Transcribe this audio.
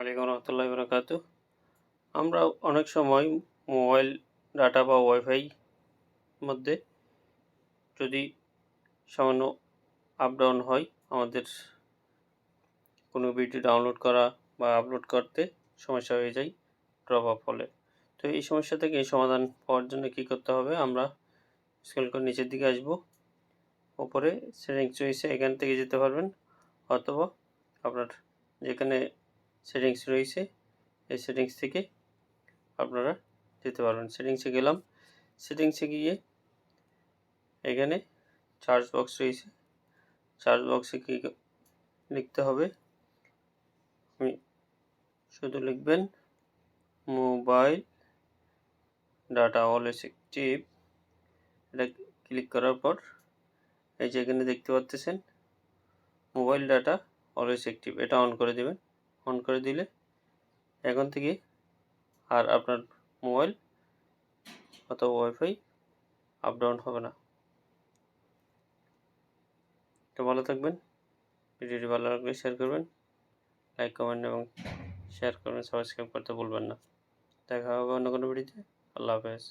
আলাইকুম রহমতুল্লাহ বরকাত আমরা অনেক সময় মোবাইল, ডাটা বা ওয়াইফাই মধ্যে যদি সামান্য আপ ডাউন হয়, আমাদের কোনো ভিডিও ডাউনলোড করা বা আপলোড করতে সমস্যা হয়ে যায় ড্রপ আপ হলে তো এই সমস্যা থেকে সমাধান পাওয়ার জন্য কী করতে হবে, আমরা স্কেল করে নিচের দিকে আসব। ওপরে সেটিংস চয়েসে এখান থেকে যেতে পারবেন, অথবা আপনার যেখানে সেটিংস রয়েছে। এই সেটিংস থেকে আপনারা যেতে পারবেন। সেটিংসে গেলাম। সেটিংসে গিয়ে এখানে চার্জ বক্স রয়েছে। চার্জ বক্সে কি লিখতে হবে। আমি শুধু লিখবেন মোবাইল ডাটা অলওয়েজ অ্যাক্টিভ এটা ক্লিক করার পর এই যে এখানে দেখতে পাচ্ছেন মোবাইল ডাটা অলওয়েজ অ্যাক্টিভ এটা অন করে দেবেন। অন করে দিলে এখন থেকে আর আপনার মোবাইল অথবা ওয়াইফাই আপ ডাউন হবে না। তো ভালো থাকবেন। ভিডিওটি ভালো লাগলে শেয়ার করবেন। লাইক কমেন্ট এবং শেয়ার করবেন। সাবস্ক্রাইব করতে ভুলবেন না। দেখা হবে অন্য কোনো ভিডিওতে। আল্লাহ হাফেজ।